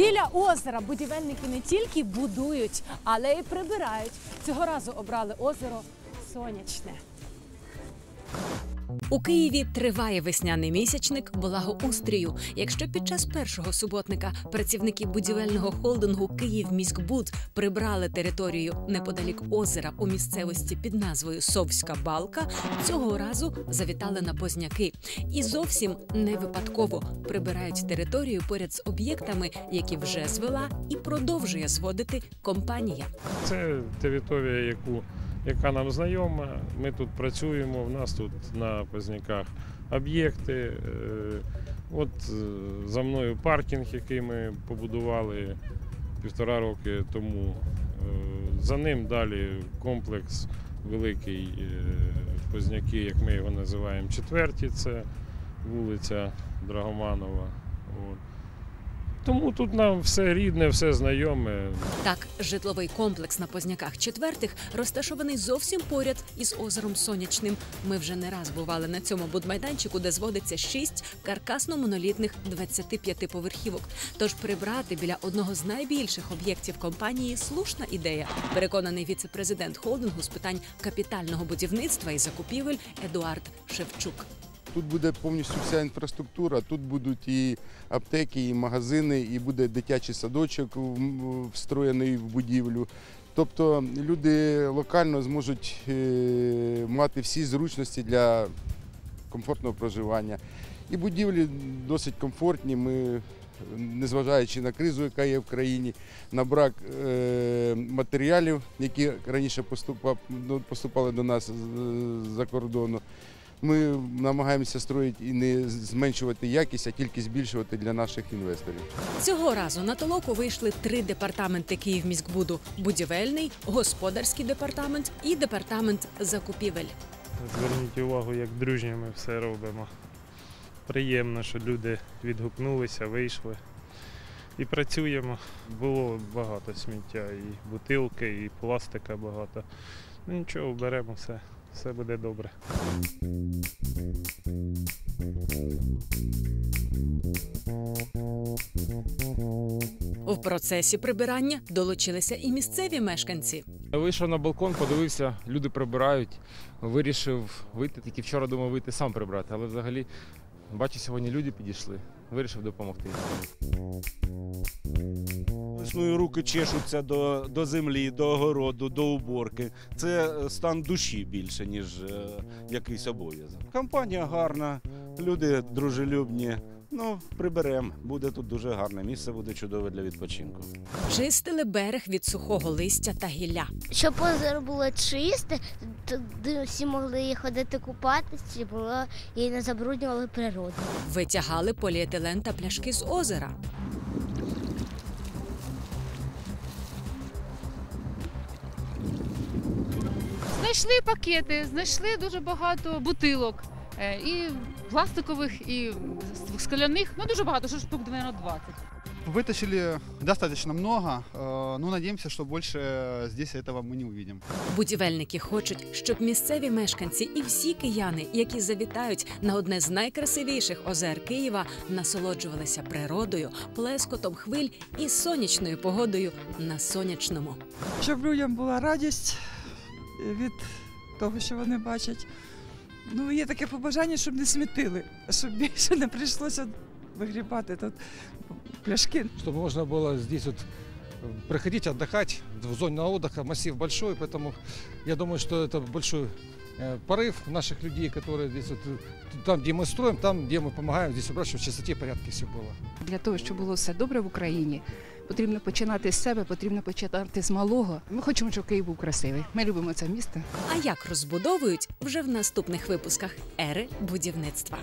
Біля озера будівельники не тільки будують, але й прибирають. Цього разу обрали озеро Сонячне. У Києві триває весняний місячник благоустрію. Якщо під час першого суботника працівники будівельного холдингу «Київміськбуд» прибрали територію неподалік озера у місцевості під назвою Совська Балка, цього разу завітали на позняки і зовсім не випадково прибирають територію поряд з об'єктами, які вже звела і продовжує зводити компанія. Це територія, яку, яка нам знайома. Ми тут працюємо. В нас тут на Позняках об'єкти. Е, От е, за мною паркінг, який ми побудували півтора роки тому. Е, За ним далі комплекс великий Позняки, як ми його називаємо, четверті. Це вулиця Драгоманова. От. Тому тут нам все рідне, все знайоме. Так, житловий комплекс на Позняках четвертих розташований зовсім поряд із озером Сонячним. Ми вже не раз бували на цьому будмайданчику, де зводиться шість каркасно-монолітних 25-поверхівок. Тож прибрати біля одного з найбільших об'єктів компанії слушна ідея. Переконаний віце-президент холдингу з питань капітального будівництва і закупівель Едуард Шевчук. Тут буде повністю вся інфраструктура, тут будуть і аптеки, і магазини, і буде дитячий садочок встроєний в будівлю. Тобто люди локально зможуть е, мати всі зручності для комфортного проживання. І будівлі досить комфортні. Ми, незважаючи на кризу, яка є в країні, на брак е, матеріалів, які раніше поступали до нас з-за кордону. Ми намагаємося строїти і не зменшувати якість, а тільки збільшувати для наших інвесторів. Цього разу на толоку вийшли три департаменти Київміськбуду: будівельний, господарський департамент і департамент закупівель. Зверніть увагу, як дружньо ми все робимо. Приємно, що люди відгукнулися, вийшли. І працюємо. Було багато сміття, і бутилки, і пластика багато. Ну нічого, беремо все, все буде добре. У процесі прибирання долучилися і місцеві мешканці. Вийшов на балкон, подивився, люди прибирають. Вирішив вийти. Тільки вчора думав вийти сам прибрати, але взагалі бачу, сьогодні люди підійшли. Вирішив допомогти. Весною руки чешуться до, до землі, до огороду, до уборки. Це е, стан душі більше, ніж е, якийсь обов'язок. Компанія гарна, люди дружелюбні. Ну, приберемо. Буде тут дуже гарне місце, буде чудове для відпочинку. Чистили берег від сухого листя та гілля. Щоб озеро було чисте, туди всі могли ходити купатися, було і не забруднювали природу. Витягали поліетилен та пляшки з озера. Знайшли пакети, знайшли дуже багато бутилок. е, І пластикових, і скляних, ну дуже багато, що штук, мабуть, 20. Вытащили достаточно много, э, но надеемся, что больше здесь этого мы не увидим. Будівельники хочуть, щоб місцеві мешканці і всі кияни, які завітають на одне з найкрасивіших озер Києва, насолоджувалися природою, плескотом хвиль і сонячною погодою на сонячному. щоб людям була радість від того, що вони бачать. Ну, є таке побажання, щоб не смітили, щоб більше не прийшлося вигрібати тут пляшки. чтобы можно было здесь вот э, приходить отдыхать в зоне отдыха, массив большой, поэтому я думаю, что это большой э, порыв наших людей, которые здесь вот, э, там, где мы строим, там, где мы помогаем, здесь убрать, чтобы в чистоте и порядке все было. Для того, щоб було все добре в Україні, потрібно починати з себе, потрібно починати з малого. Ми хочемо, щоб Київ був красивий. Ми любимо це місто. А як розбудовують вже в наступних випусках ери будівництва.